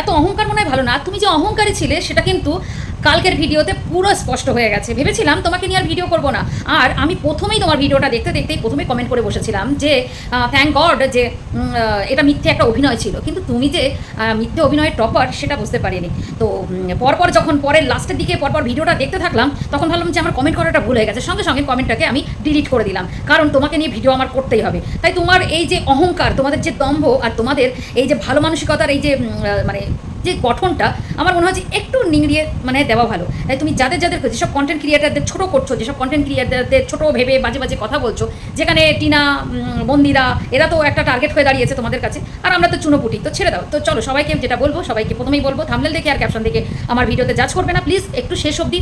এত অহংকার মনে হয় ভালো না। তুমি যে অহংকারী ছিলে সেটা কিন্তু কালকের ভিডিওতে পুরো স্পষ্ট হয়ে গেছে। ভেবেছিলাম তোমাকে নিয়ে আর ভিডিও করব না। আর আমি প্রথমেই তোমার ভিডিওটা দেখতে দেখতেই প্রথমেই কমেন্ট করে বসেছিলাম যে থ্যাংক গড যে এটা মিথ্যে একটা অভিনয় ছিল। কিন্তু তুমি যে মিথ্যে অভিনয়ের টপার সেটা বুঝতে পারিনি। তো পরপর যখন পরের লাস্টের দিকে পরপর ভিডিওটা দেখতে থাকলাম, তখন ভাবলাম যে আমার কমেন্ট করাটা ভুল হয়ে গেছে। সঙ্গে সঙ্গে কমেন্টটাকে আমি ডিলিট করে দিলাম। কারণ তোমাকে নিয়ে ভিডিও আমার করতেই হবে। তাই তোমার এই যে অহংকার, তোমাদের যে দম্ভ আর তোমাদের এই যে ভালো মানসিকতার এই যে মানে যে গঠনটা আমার মনে হয় যে একটু নিংড়িয়ে মানে দেওয়া ভালো। তুমি যাদের যাদের যেসব কন্টেন্ট ক্রিয়েটারদের ছোটো করছ যেসব কন্টেন্ট ক্রিয়েটারদের ছোটো ভেবে বাজে বাজে কথা বলছো যেখানে টিনা উম, মন্দিরা এরা তো একটা টার্গেট হয়ে দাঁড়িয়েছে তোমাদের কাছে আর আমরা তো চুনোপুটি তো ছেড়ে দাও। তো চলো সবাইকে যেটা বলব সবাইকে প্রথমেই বলব থামলেল দেখে আর ক্যাপশন দেখে আমার ভিডিওতে জাজ করবে না। প্লিজ একটু শেষ অবধি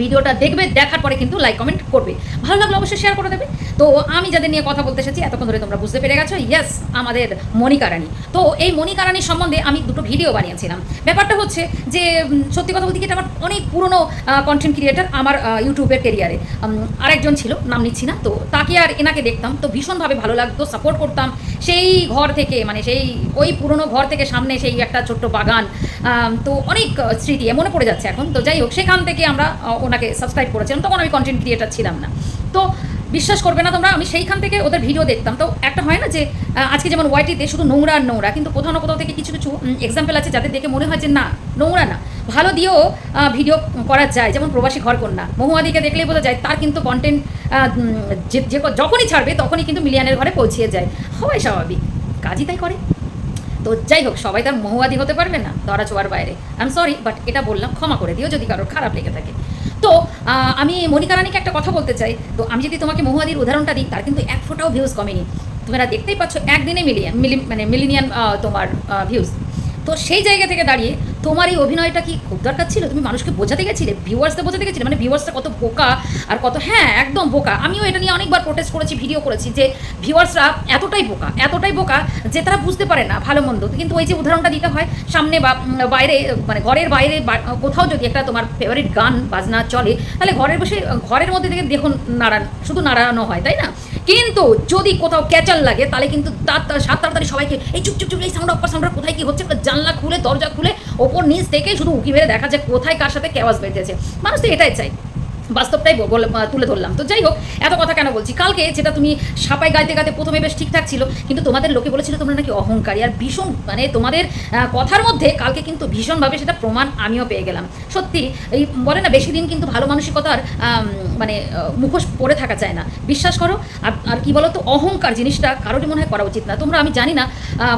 ভিডিওটা দেখবে দেখার পরে কিন্তু লাইক কমেন্ট করবে। ভালো লাগলে অবশ্যই শেয়ার করে দেবে। তো আমি যাদের নিয়ে কথা বলতে এসেছি, এতক্ষণ ধরে তোমরা বুঝতে পেরে গেছো ইয়েস আমাদের মনিকা রানী। তো এই মনিকা রানীর সম্বন্ধে আমি দুটো ভিডিও বানিয়েছিলাম। ব্যাপারটা হচ্ছে যে সত্যি কথা বলতে কি, এটা আমার অনেক পুরনো কন্টেন্ট ক্রিয়েটার আমার ইউটিউবের কেরিয়ারে আরেকজন ছিল, নাম নিচ্ছি না, তো তাকে আর এনাকে দেখতাম, তো ভীষণভাবে ভালো লাগতো সাপোর্ট করতাম। সেই ঘর থেকে মানে সেই, ওই পুরনো ঘর থেকে সামনে সেই একটা ছোট্ট বাগান তো অনেক স্মৃতি মনে পড়ে যাচ্ছে এখন। তো যাই হোক, সেখান থেকে আমরা ওনাকে সাবস্ক্রাইব করেছিলাম, তখন আমি কন্টেন্ট ক্রিয়েটার ছিলাম না। তো বিশ্বাস করবে না তোমরা, আমি সেইখান থেকে ওদের ভিডিও দেখতাম। তো একটা হয় না যে আজকে যেমন ওয়াইটিতে শুধু নোংরা আর নোংরা, কিন্তু কোথাও না কোথাও থেকে কিছু কিছু এক্সাম্পল আছে যাদের দেখে মনে হয় যে না, নোংরা না। ভালো দিয়েও ভিডিও করা যায়, যেমন প্রবাসী ঘর ঘরকন্যা। মহুয়াদিকে দেখলেই বোঝা যায় তার কিন্তু কন্টেন্ট যে যখনই ছাড়বে তখনই কিন্তু মিলিয়ানের ঘরে পৌঁছিয়ে যায়। হয় স্বাভাবিক, কাজই তাই করে। তো যাই হোক, সবাই তার মহুয়াদি হতে পারবে না, ধরা ছোঁয়ার বাইরে। আই এম সরি বাট এটা বললাম, ক্ষমা করে দিও যদি কারোর খারাপ লেগে থাকে। তো আমি মনিকা রানীকে একটা কথা বলতে চাই। তো আমি যদি তোমাকে মহুয়াদির উদাহরণটা দিই, তার কিন্তু এক ফোটাও ভিউজ কমেনি। তোমরা দেখতেই পাচ্ছ, একদিনে মিলিয়ন, মিলি মানে মিলিনিয়ান তোমার ভিউজ তো সেই জায়গা থেকে দাঁড়িয়ে তোমার এই অভিনয়টা কি খুব দরকার ছিল? তুমি মানুষকে বোঝাতে গেছিলে? ভিউয়ার্সদের বোঝাতে গেছিলে? মানে ভিউয়ার্সরা কত বোকা আর কত হ্যাঁ একদম বোকা। আমিও এটা নিয়ে অনেকবার প্রোটেস্ট করেছি ভিডিও করেছি যে ভিউয়ার্সরা এতটাই বোকা এতটাই বোকা যে তারা বুঝতে পারে না ভালো মন্দ। কিন্তু ওই যে উদাহরণটা দিতে হয়, সামনে বা বাইরে মানে ঘরের বাইরে কোথাও যদি একটা তোমার ফেভারিট গান, বাজনা চলে, তাহলে ঘরের বসে, ঘরের মধ্যে থেকে দেখুন নাড়ান শুধু নাড়ানো হয়, তাই না? কিন্তু যদি কোথাও ক্যাচাল লাগে, তাহলে কিন্তু তার সাত তাড়াতাড়ি সবাইকে, এই চুপ চুপ চুপ এই সাউন্ড অফ সাউন্ড কোথায় কি হচ্ছে? জানলা খুলে, দরজা খুলে ওপর নিচ থেকে শুধু উঁকি মেরে দেখা যায় কোথায় কার সাথে কেওয়াজ বেঁধেছে। মানুষ তো এটাই চাই বাস্তবটাই তুলে ধরলাম। তো যাই হোক, এত কথা কেন বলছি? কালকে যেটা তুমি সাপাই গাইতে গাইতে প্রথমে বেশ ঠিকঠাক ছিল, কিন্তু তোমাদের লোকে বলেছিল তোমরা নাকি অহংকারী। আর ভীষণ মানে তোমাদের কথার মধ্যে কালকে কিন্তু ভীষণভাবে সেটা প্রমাণ আমিও পেয়ে গেলাম। সত্যি, এই বলে না, বেশি দিন কিন্তু ভালো মানসিকতার মানে মুখোশ পরে থাকা যায় না। বিশ্বাস করো, আর কি বলো তো অহংকার জিনিসটা কারোরই মনে হয় করা উচিত না। তোমরা, আমি জানি না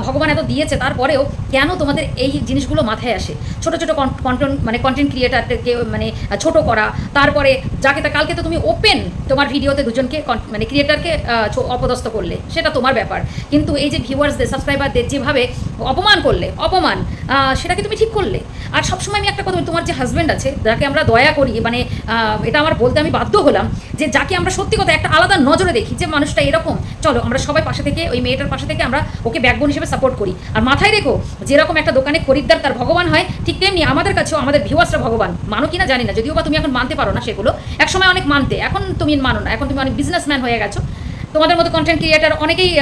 ভগবান এত দিয়েছে, তারপরেও কেন তোমাদের এই জিনিসগুলো মাথায় আসে? ছোট ছোট কন্টেন্ট মানে কন্টেন্ট ক্রিয়েটারদেরকে মানে ছোট করা, তারপরে যাকে তা কালকে তো তুমি ওপেন তোমার ভিডিওতে দুজনকে মানে ক্রিয়েটারকে অপদস্থ করলে সেটা তোমার ব্যাপার। কিন্তু এই যে ভিউয়ার্সদের সাবস্ক্রাইবারদের যেভাবে অপমান করলে অপমান সেটাকে তুমি ঠিক করলে। আর সবসময় আমি একটা কথা বলি, তোমার যে হাজব্যান্ড আছে যাকে আমরা দয়া করি মানে এটা আমার বলতে আমি বাধ্য হলাম যে যাকে আমরা সত্যি কথা একটা আলাদা নজরে দেখি যে মানুষটা এরকম চলো আমরা সবাই পাশে থেকে ওই মেয়েটার পাশে থেকে আমরা ওকে ব্যাকবোন হিসেবে সাপোর্ট করি। আর মাথায় রেখো যেরকম একটা দোকানে খরিদ্দার তার ভগবান হয় ঠিক তেমনি আমাদের কাছেও আমাদের ভিউয়ার্সরা ভগবান মানো কিনা জানি না যদিও বা তুমি এখন মানতে পারো না সেগুলো একসময় অনেক মানতে, এখন তুমি মানো না, এখন তুমি অনেক বিজনেসম্যান হয়ে গেছো। তোমাদের মতো কন্টেন্ট ক্রিয়েটার অনেকেই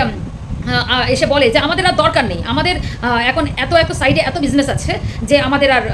এসে বলে যে আমাদের আর দরকার নেই। আমাদের এখন এত এত সাইডে এত বিজনেস আছে যে আমাদের আর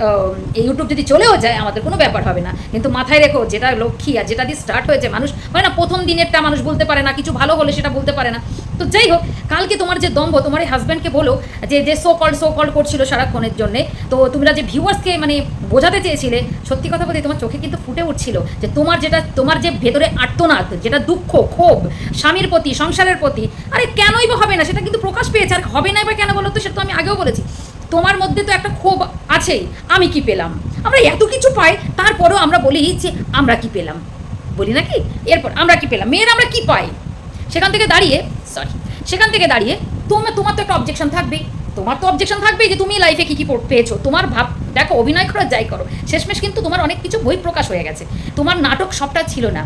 এই ইউটিউব যদি চলেও যায়, আমাদের কোনো ব্যাপার হবে না। কিন্তু মাথায় রেখো, যেটা লক্ষ্মী আর যেটা দিয়ে স্টার্ট হয়েছে মানুষ, হয় না প্রথম দিনেরটা মানুষ বলতে পারে না, কিছু ভালো হলে সেটা বলতে পারে না। তো যাই হোক, কালকে তোমার যে দম্ভ, তোমার এই হাজব্যান্ডকে বলো যে যে সো কল সো কল করছিল সারাক্ষণের জন্যে, তো তোমরা যে ভিউয়ার্সকে মানে বোঝাতে চেয়েছিলে, সত্যি কথা বলতে তোমার চোখে কিন্তু ফুটে উঠছিল যে তোমার যেটা, তোমার যে ভেতরে আর্তনাদ, যেটা দুঃখ, ক্ষোভ, স্বামীর প্রতি, সংসারের প্রতি, আরে কেনই বা হবে না, সেটা কিন্তু প্রকাশ পেয়েছে, আর হবে না বা কেন বলো তো, সেটা তো আমি আগেও বলেছি। তোমার মধ্যে তো একটা ক্ষোভ আছেই, আমি কি পেলাম? আমরা এত কিছু পাই, তারপরেও আমরা বলি যে, আমরা কি পেলাম? বলি নাকি? এরপর, আমরা কি পেলাম? মেয়ের আমরা কি পাই? সেখান থেকে দাঁড়িয়ে সরি সেখান থেকে দাঁড়িয়ে তোমার তোমার তো একটা অবজেকশন থাকবেই। তোমার তো অবজেকশন থাকবেই যে তুমি লাইফে কী কী পেয়েছ। তোমার ভাব, দেখো, অভিনয় করো যাই করো, শেষমেশ কিন্তু তোমার অনেক কিছু বই প্রকাশ হয়ে গেছে। তোমার নাটক সবটা ছিল না।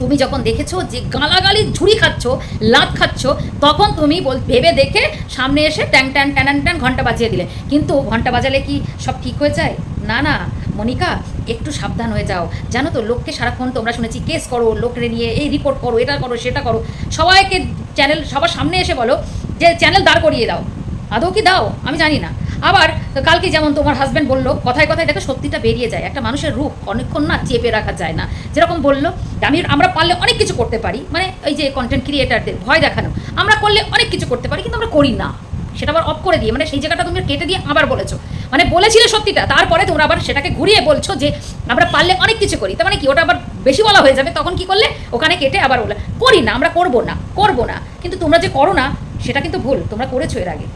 তুমি যখন দেখেছ যে গালাগালি, ঝুড়ি খাচ্ছ, লাত খাচ্ছ, তখন তুমি বল, ভেবে দেখে সামনে এসে ট্যাং ট্যান ট্যান ট্যান ঘণ্টা বাজিয়ে দিলে। কিন্তু ঘণ্টা বাজালে কি সব ঠিক হয়ে যায়? না না। মনিকা একটু সাবধান হয়ে যাও। জানো তো, লোককে সারাক্ষণ তোমরা শুনেছি, কেস করো, লোকরে নিয়ে, এই রিপোর্ট করো, এটা করো, সেটা করো। সবাইকে চ্যানেল সবার সামনে এসে বলো যে চ্যানেল দাঁড় করিয়ে দাও। আদৌ কি দাও? আমি জানি না। আবার কালকে যেমন তোমার হাজব্যান্ড বলল, কথায় কথায় দেখো সত্যিটা বেরিয়ে যায়। একটা মানুষের রূপ অনেকক্ষণ না চেপে রাখা যায় না। যেরকম বলল, আমি, আমরা পারলে অনেক কিছু করতে পারি। মানে এই যে কন্টেন্ট ক্রিয়েটারদের ভয় দেখানো, আমরা করলে অনেক কিছু করতে পারি, কিন্তু আমরা করি না। সেটা আবার অফ করে দিয়ে মানে সেই জায়গাটা তুমি কেটে দিয়ে আবার বলেছ। মানে বলেছিলে সত্যিটা, তারপরে তোমরা আবার সেটাকে ঘুরিয়ে বলছো যে আমরা পারলে অনেক কিছু করি। তার মানে কি, ওটা আবার বেশি বলা হয়ে যাবে, তখন কি করলে? ওখানে কেটে আবার বলে করি না, আমরা করব না করব না। কিন্তু তোমরা যে করো না, সেটা কিন্তু ভুল, তোমরা করেছ এর আগে।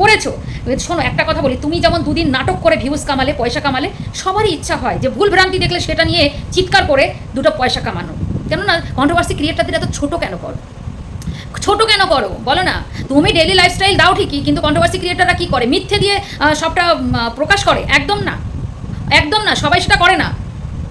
করেছ। শোনো, একটা কথা বলি, তুমি যেমন দুদিন নাটক করে ভিউজ কামালে, পয়সা কামালে, সবারই ইচ্ছা হয় যে ভুল ভ্রান্তি দেখলে সেটা নিয়ে চিৎকার করে দুটো পয়সা কামানো। কেননা কন্ট্রোভার্সি ক্রিয়েটারদের এত ছোট কেন করো? ছোট কেন করো? বলো না। তুমি ডেলি লাইফস্টাইল দাও ঠিকই, কিন্তু কন্ট্রোভার্সি ক্রিয়েটাররা কী করে? মিথ্যে দিয়ে সবটা প্রকাশ করে? একদম না। একদম না, সবাই সেটা করে না।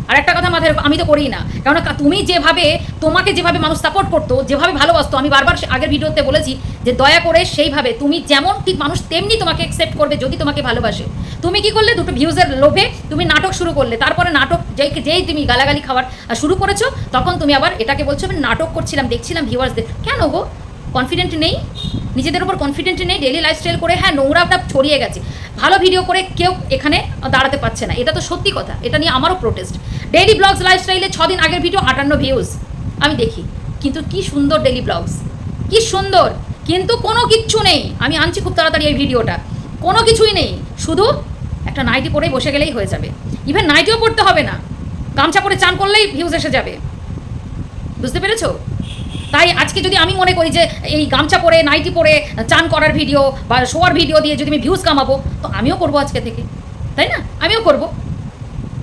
আর একটা কথা মাথায় আমি তো করি না। কারণ তুমি যেভাবে, তোমাকে যেভাবে মানুষ সাপোর্ট করতো, যেভাবে ভালোবাসতো, আমি বারবার আগের ভিডিওতে বলেছি যে দয়া করে সেইভাবে, তুমি যেমন ঠিক মানুষ, তেমনি তোমাকে অ্যাকসেপ্ট করবে যদি তোমাকে ভালোবাসে। তুমি কি করলে? দুটো ভিউজের লোভে তুমি নাটক শুরু করলে, তারপরে নাটক যেই যেই তুমি গালাগালি খাওয়ার শুরু করেছ, তখন তুমি আবার এটাকে বলছো, আমি নাটক করছিলাম, দেখছিলাম ভিউয়ার্সদের। কেন গো? কনফিডেন্ট নেই? নিজেদের উপর কনফিডেন্ট নেই? ডেলি লাইফস্টাইল করে হ্যাঁ নোংরাটা ছড়িয়ে গেছে। ভালো ভিডিও করে কেউ এখানে দাঁড়াতে পারছে না। এটা তো সত্যি কথা। এটা নিয়ে আমারও প্রোটেস্ট ডেইলি ব্লগস লাইফস্টাইলে ছ দিন আগের ভিডিও আটান্ন ভিউজ আমি দেখি। কিন্তু কি সুন্দর ডেইলি ব্লগস কি সুন্দর! কিন্তু কোনো কিচ্ছু নেই। আমি আনছি খুব তাড়াতাড়ি এই ভিডিওটা কোনো কিছুই নেই। শুধু একটা নাইটি পরেই বসে গেলেই হয়ে যাবে। ইভেন নাইটিও পড়তে হবে না। গামছা পরে চান করলেই ভিউজ এসে যাবে। বুঝতে পেরেছ? তাই আজকে যদি আমি মনে করি যে এই গামছা পরে নাইটি পরে চান করার ভিডিও বা শোয়ার ভিডিও দিয়ে যদি আমি ভিউজ কামাবো, তো আমিও করব আজকে থেকে। তাই না? আমিও করব।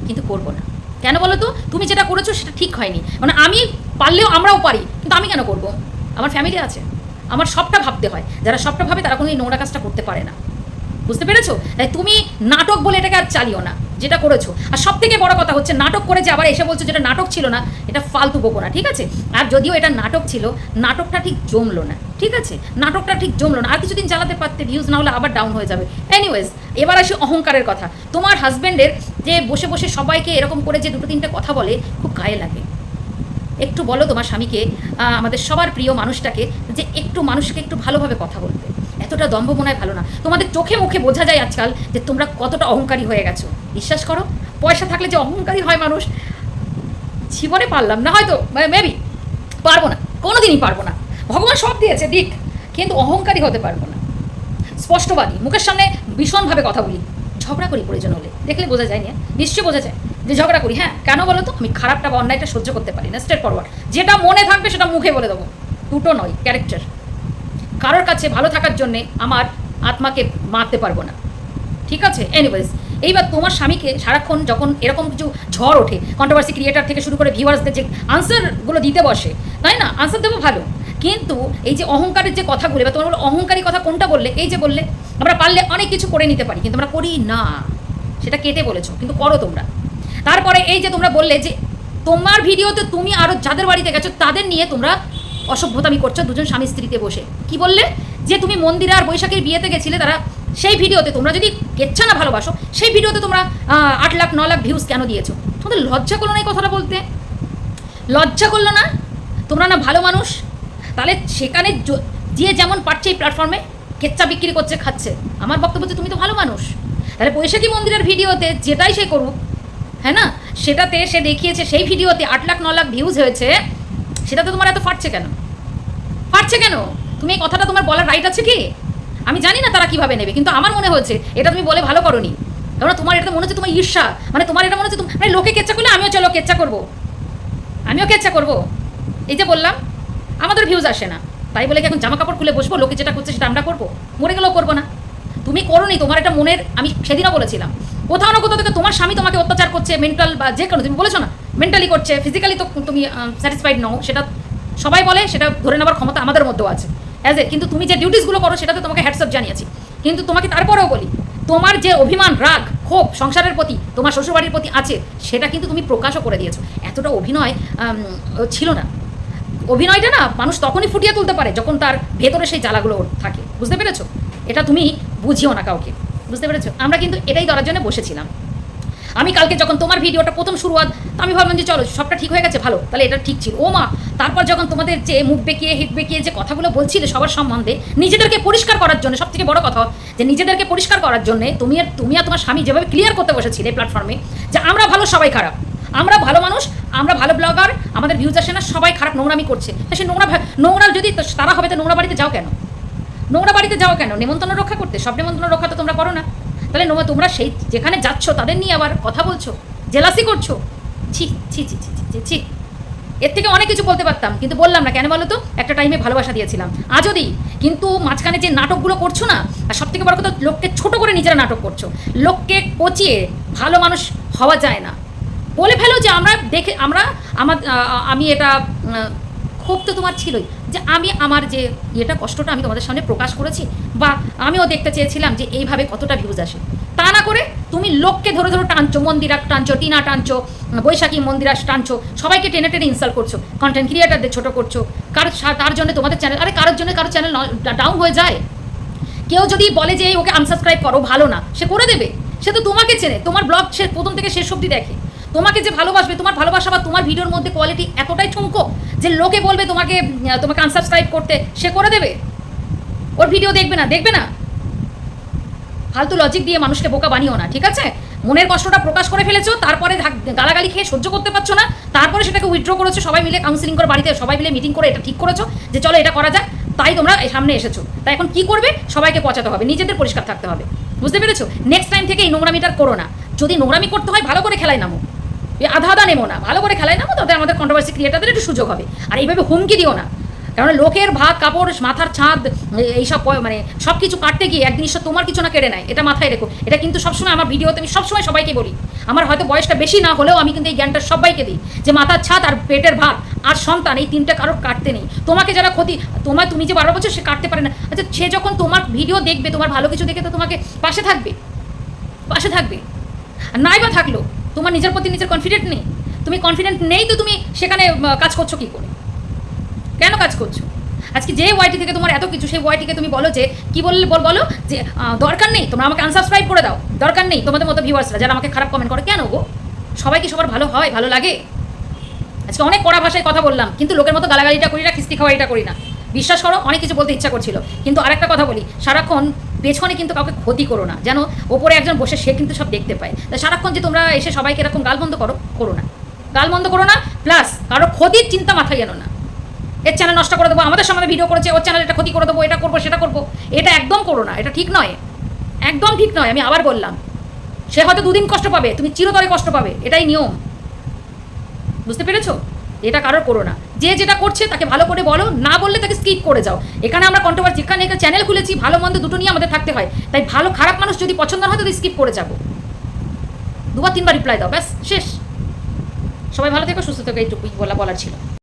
কিন্তু করব না। কেন বলো তো? তুমি যেটা করেছ সেটা ঠিক হয়নি। মানে আমি পারলেও আমরাও পারি, কিন্তু আমি কেন করব? আমার ফ্যামিলি আছে। আমার সবটা ভাবতে হয়। যারা সবটা ভাবে তারা কোনো এই নোংরা কাজটা করতে পারে না। বুঝতে পেরেছ? তুমি নাটক বলে এটাকে আর চালিও না, যেটা করেছ। আর সব থেকে বড় কথা হচ্ছে, নাটক করে যে আবার এসে বলছো যেটা নাটক ছিল না, এটা ফালতু বকোনা ঠিক আছে? আর যদিও এটা নাটক ছিল, নাটকটা ঠিক জমলো না, ঠিক আছে? নাটকটা ঠিক জমলো না, আর কিছুদিন চালাতে পারতে ভিউজ না হলে আবার ডাউন হয়ে যাবে। এনিওয়েজ এবার আসি অহংকারের কথা। তোমার হাজবেন্ডের যে বসে বসে সবাইকে এরকম করে যে দুটো তিনটে কথা বলে, খুব গায়ে লাগে। একটু বলো তোমার স্বামীকে আমাদের সবার প্রিয় মানুষটাকে, যে একটু মানুষকে একটু ভালোভাবে কথা বলতে। এতটা দম্ভ মনে ভালো না। তোমাদের চোখে মুখে বোঝা যায় আজকাল যে তোমরা কতটা অহংকারী হয়ে গেছো। বিশ্বাস করো, পয়সা থাকলে যে অহংকারী হয় মানুষ, জীবনে পারলাম না হয়তো মেবি পারব না, কোনোদিনই পারব না। ভগবান সব দিয়েছে, দিক, কিন্তু অহংকারী হতে পারব না। স্পষ্টবাদী, মুখের সামনে ভীষণভাবে কথা বলি। ঝগড়া করি প্রয়োজন হলে, দেখলে বোঝা যায় না, নিশ্চয়ই বোঝা যায় যে ঝগড়া করি হ্যাঁ কেন বলো তো? আমি খারাপটা বা অন্যায়টা সহ্য করতে পারি না স্ট্রেট ফরওয়ার্ড যেটা মনে থাকবে সেটা মুখে বলে দেবো। দুটো নয় ক্যারেক্টার কারোর কাছে ভালো থাকার জন্যে আমার আত্মাকে মারতে পারব না। ঠিক আছে? এনিওয়েজ এইবার তোমার স্বামীকে সারাক্ষণ যখন এরকম কিছু ঝড় ওঠে কন্ট্রোভার্সি ক্রিয়েটার থেকে শুরু করে ভিউয়ার্সদের যে আনসারগুলো দিতে বসে, তাই না? আনসার দেবো ভালো। কিন্তু এই যে অহংকারের যে কথাগুলো বা তোমার অহংকারী কথা কোনটা বললে? এই যে বললে, আমরা পারলে অনেক কিছু করে নিতে পারি, কিন্তু আমরা করি না। সেটা কেটে বলেছ, কিন্তু করো তোমরা। তারপরে এই যে তোমরা বললে যে, তোমার ভিডিওতে তুমি আরও যাদের বাড়িতে গেছো, তাদের নিয়ে তোমরা অসভ্যতামি করছ, দুজন স্বামী স্ত্রীতে বসে। কি বললে? যে তুমি মন্দিরে আর বৈশাখের বিয়েতে গেছিলে তারা, সেই ভিডিওতে তোমরা যদি কেচ্ছা না ভালোবাসো, সেই ভিডিওতে তোমরা আট লাখ, ন লাখ ভিউজ কেন দিয়েছ? তোমাদের লজ্জা করল না এই কথাটা বলতে? লজ্জা করল না? তোমরা না ভালো মানুষ? তাহলে সেখানে য- যেমন পারছে এই প্ল্যাটফর্মে কেচ্চা বিক্রি করছে, খাচ্ছে। আমার বক্তব্য হচ্ছে তুমি তো ভালো মানুষ। তাহলে বৈশাখী মন্দিরের ভিডিওতে যেটাই সে করুক হ্যাঁ না? সেটাতে সে দেখিয়েছে, সেই ভিডিওতে আট লাখ, ন লাখ ভিউজ হয়েছে। সেটাতে তোমার এত ফাটছে কেন? ফাটছে কেন? তুমি এই কথাটা তোমার বলার রাইট আছে কি? আমি জানি না তারা কীভাবে নেবে, কিন্তু আমার মনে হচ্ছে এটা তুমি বলে ভালো করনি। কারণ তোমার এটা মনে হচ্ছে তোমার ঈর্ষা মানে তোমার এটা মনে হচ্ছে মানে লোকে কেচ্চা করলে আমিও চলো কেচ্চা করব। আমিও কেচ্চা করব। এই যে বললাম, আমাদের ভিউজ আসে না। তাই বলে কি এখন জামা কাপড় খুলে বসবো? লোকে যেটা করছে সেটা আমরা করব? মরে গেলেও করব না। তুমি করো নি তোমার এটা মনের আমি সেদিনও বলেছিলাম। কোথাও না কোথাও থেকে তোমার স্বামী তোমাকে অত্যাচার করছে মেন্টাল বা যে কোনো, তুমি বলেছ না? মেন্টালি করছে ফিজিক্যালি তো তুমি স্যাটিসফাইড নও, সেটা সবাই বলে, সেটা ধরে নেওয়ার ক্ষমতা আমাদের মধ্যেও আছে। অ্যাজ এ কিন্তু তুমি যে ডিউটিসগুলো করো, সেটাতে তোমাকে হ্যাটসঅ্যাপ জানিয়েছি। কিন্তু তোমাকে তারপরেও বলি, তোমার যে অভিমান, রাগ, ক্ষোভ, সংসারের প্রতি, তোমার শ্বশুরবাড়ির প্রতি আছে, সেটা কিন্তু তুমি প্রকাশও করে দিয়েছ। এতটা অভিনয় ছিল না। অভিনয়টা না, মানুষ তখনই ফুটিয়ে তুলতে পারে, যখন তার ভেতরে সেই জ্বালাগুলো থাকে। বুঝতে পেরেছ? এটা তুমি বুঝিও না কাউকে। বুঝতে পেরেছ? আমরা কিন্তু এটাই ধরার জন্য বসেছিলাম। আমি কালকে যখন তোমার ভিডিওটা প্রথম শুরুয়াত, আমি ভাবলাম যে চলো, সবটা ঠিক হয়ে গেছে, ভালো, তাহলে এটা ঠিক ছিল। ও মা, তারপর যখন তোমাদের যে মুখ বেঁকিয়ে, হিট বেঁকিয়ে যে কথাগুলো বলছিলে সবার সম্বন্ধে, নিজেদেরকে পরিষ্কার করার জন্য, সব থেকে বড় কথা যে নিজেদেরকে পরিষ্কার করার জন্য তুমি আর তুমি আর তোমার স্বামী যেভাবে ক্লিয়ার করতে বসেছিলে প্ল্যাটফর্মে যে আমরা ভালো সবাই খারাপ। আমরা ভালো মানুষ, আমরা ভালো ব্লগার আমাদের ভিউজ আসে না, সবাই খারাপ নোংরামি করছে। তা সে নোংরা নোংরা যদি তারা হবে, তো নোংরা বাড়িতে যাও কেন? নোংরা বাড়িতে যাও কেন? নিমন্ত্রণ রক্ষা করতে, সব নেমন্তন্ন রক্ষা তো তোমরা করো না। তাহলে নোংরা তোমরা সেই যেখানে যাচ্ছ তাদের নিয়ে আবার কথা বলছো? জেলাসি করছ? ছি ছি ছি ছি ছি, ছি। এর থেকে অনেক কিছু বলতে পারতাম কিন্তু বললাম না। কেন বলো তো? একটা টাইমে ভালোবাসা দিয়েছিলাম। আজও দিই কিন্তু মাঝখানে যে নাটকগুলো করছ না আর সব থেকে বড় কথা লোককে ছোট করে নিজেরা নাটক করছ। লোককে পচিয়ে ভালো মানুষ হওয়া যায় না। বলে ফেলো যে আমরা দেখে আমরা আমার আমি এটা ক্ষোভ তো তোমার ছিলই যে আমি আমার যে ইয়েটা, কষ্টটা আমি তোমাদের সামনে প্রকাশ করেছি বা আমিও দেখতে চেয়েছিলাম যে এইভাবে কতটা ভিউজ আসে। তা না করে তুমি লোককে ধরে ধরে টানছো, মন্দিরা টানছো, টিনা টানছো, বৈশাখী মন্দিরা টানছো, সবাইকে টেনে টেনে ইনস্টল করছ কন্টেন্ট ক্রিয়েটারদের ছোট করছ, কার তার জন্য তোমাদের চ্যানেল আরে কারোর জন্য কারও চ্যানেল ডাউন হয়ে যায়? কেউ যদি বলে যে ওকে আনসাবস্ক্রাইব করো, ভালো না। সে করে দেবে। সে তো তোমাকে চেনে, তোমার ব্লগ সে প্রথম থেকে শেষ অবধি দেখে। তোমাকে যে ভালোবাসবে, তোমার ভালোবাসা বা তোমার ভিডিওর মধ্যে কোয়ালিটি এতটাই ঠুমকো যে লোকে বলবে তোমাকে তোমাকে আনসাবস্ক্রাইব করতে, সে করে দেবে। ওর ভিডিও দেখবে না দেখবে না। ফালতু লজিক দিয়ে মানুষকে বোকা বানিও না, ঠিক আছে? মনের কষ্টটা প্রকাশ করে ফেলেছো, তারপরে গালাগালি খেয়ে সহ্য করতে পারছ না, তারপরে সেটাকে উইথড্র করেছ, সবাই মিলে কাউন্সিলিং করে বাড়িতে, সবাই মিলে মিটিং করে এটা ঠিক করেছ, যে চলো এটা করা যাক, তাই তোমরা সামনে এসেছ। তাই এখন কি করবে? সবাইকে পচাতে হবে, নিজেদের পরিষ্কার থাকতে হবে। বুঝতে পেরেছ? নেক্সট টাইম থেকে এই নোংরামিটার করো না। যদি নোংরামি করতে হয়, ভালো করে খেলায় নামো। আধা আধা নেমো না, ভালো করে খেলায় নামো তাতে আমাদের কন্ট্রোভার্সি ক্রিয়েটারদের একটু সুযোগ হবে। আর এইভাবে হুমকি দিও না। কারণ লোকের ভাত কাপড়, মাথার ছাদ এইসব মানে সব কিছু কাটতে গিয়ে একদিন ঈশ্বর তোমার কিছু না কেড়ে নেয়, এটা মাথায় রেখো। এটা কিন্তু সবসময় আমার ভিডিওতে আমি সবসময় সবাইকে বলি। আমার হয়তো বয়সটা বেশি না হলেও আমি কিন্তু এই জ্ঞানটা সবাইকে দিই যে মাথার ছাদ আর পেটের ভাত আর সন্তান, এই তিনটা কারোর কাটতে নেই। তোমাকে যারা ক্ষতি, তোমার তুমি যে বারো বছর সে কাটতে পারে না। আচ্ছা সে যখন তোমার ভিডিও দেখবে, তোমার ভালো কিছু দেখে তো তোমাকে পাশে থাকবে। পাশে থাকবে। আর নাই বা থাকল, তোমার নিজের প্রতি নিজের কনফিডেন্ট নেই। তুমি কনফিডেন্ট নেই তো তুমি সেখানে কাজ করছ কি করে? কেন কাজ করছ? আজকে যে ওয়াইটি থেকে তোমার এত কিছু, সেই ওয়াইটিকে তুমি বলো যে, কি বললে বল, বলো যে দরকার নেই, তোমরা আমাকে আনসাবস্ক্রাইব করে দাও। দরকার নেই তোমাদের মতো ভিউয়ার্সরা যারা আমাকে খারাপ কমেন্ট করে। কেন গো? সবাই কি সবার ভালো হয়, ভালো লাগে? আজকে অনেক কড়া ভাষায় কথা বললাম, কিন্তু লোকের মতো গালাগালিটা করি না, খিস্তি খাওয়া এটা করি না। বিশ্বাস করো, অনেক কিছু বলতে ইচ্ছা করছিল। কিন্তু আরেকটা কথা বলি, সারাক্ষণ পেছনে কিন্তু কাউকে ক্ষতি করো না। যেন ওপরে একজন বসে সে কিন্তু সব দেখতে পায়। তা সারাক্ষণ যে তোমরা এসে সবাইকে এরকম গালবন্ধ করো করো না। গালবন্ধ করো না প্লাস কারও ক্ষতির চিন্তা মাথায় যেন না। এর চ্যানেল নষ্ট করে দেবো, আমাদের সামনে ভিডিও করেছে, ওর চ্যানেল এটা ক্ষতি করে দেবো, এটা করব, সেটা করব। এটা একদম করো না, এটা ঠিক নয়। একদম ঠিক নয়, আমি আবার বললাম। সে হয়তো দুদিন কষ্ট পাবে, তুমি চিরতরে কষ্ট পাবে, এটাই নিয়ম। বুঝতে পেরেছ? এটা কারোর করো না। যে যেটা করছে তাকে ভালো করে বলো, না বললে তাকে স্কিপ করে যাও। এখানে আমরা কন্ট্রোভার্সি এখানে একটা চ্যানেল খুলেছি, ভালো মন্দ দুটো নিয়ে আমাদের থাকতে হয়। তাই ভালো খারাপ মানুষ যদি পছন্দ হয় তো স্কিপ করে যাব। দুবার তিনবার রিপ্লাই দাও, ব্যাস, শেষ। সবাই ভালো থেকো, সুস্থ থেকো, এইটুকুই বলা, বলার ছিল।